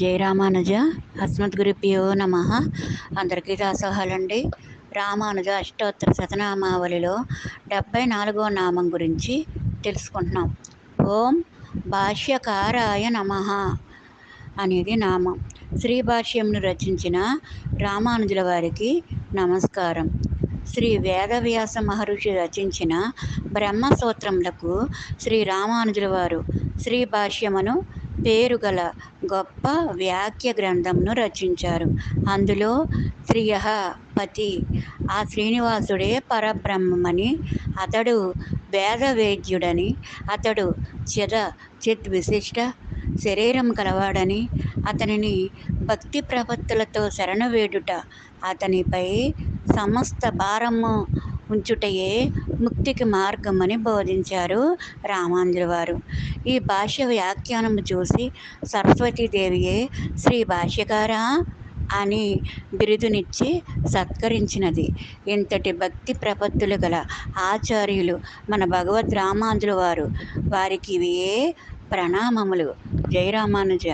జై రామానుజ. అస్మద్గురుప్యో నమ. అందరికీ దాసోహాలండి. రామానుజ అష్టోత్తర శతనామావళిలో డెబ్భై నాలుగో నామం గురించి తెలుసుకుంటున్నాం. ఓం భాష్యకారాయ నమ అనేది నామం. శ్రీ భాష్యంను రచించిన రామానుజుల వారికి నమస్కారం. శ్రీ వేదవ్యాస మహర్షి రచించిన బ్రహ్మసూత్రములకు శ్రీ రామానుజుల వారు శ్రీ భాష్యమును పేరు గల గొప్ప వ్యాఖ్య గ్రంథంను రచించారు. అందులో త్రియ పతి ఆ శ్రీనివాసుడే పరబ్రహ్మమని అతడు వేదవేద్యుడని అతడు చిద చిత్ విశిష్ట శరీరం కలవాడని అతనిని భక్తి ప్రపత్తులతో శరణవేడుట అతనిపై సమస్త భారము ఉంచుటయే ముక్తికి మార్గమని బోధించారు రామాంధ్ర వారు. ఈ భాష్య వ్యాఖ్యానం చూసి సరస్వతీదేవియే శ్రీ భాష్యకారా అని బిరుదునిచ్చి సత్కరించినది. ఇంతటి భక్తి ప్రపత్తులు గల ఆచార్యులు మన భగవద్ రామాంధ్రుల వారు. వారికి ఇవే ప్రణామములు. జై రామానుజ.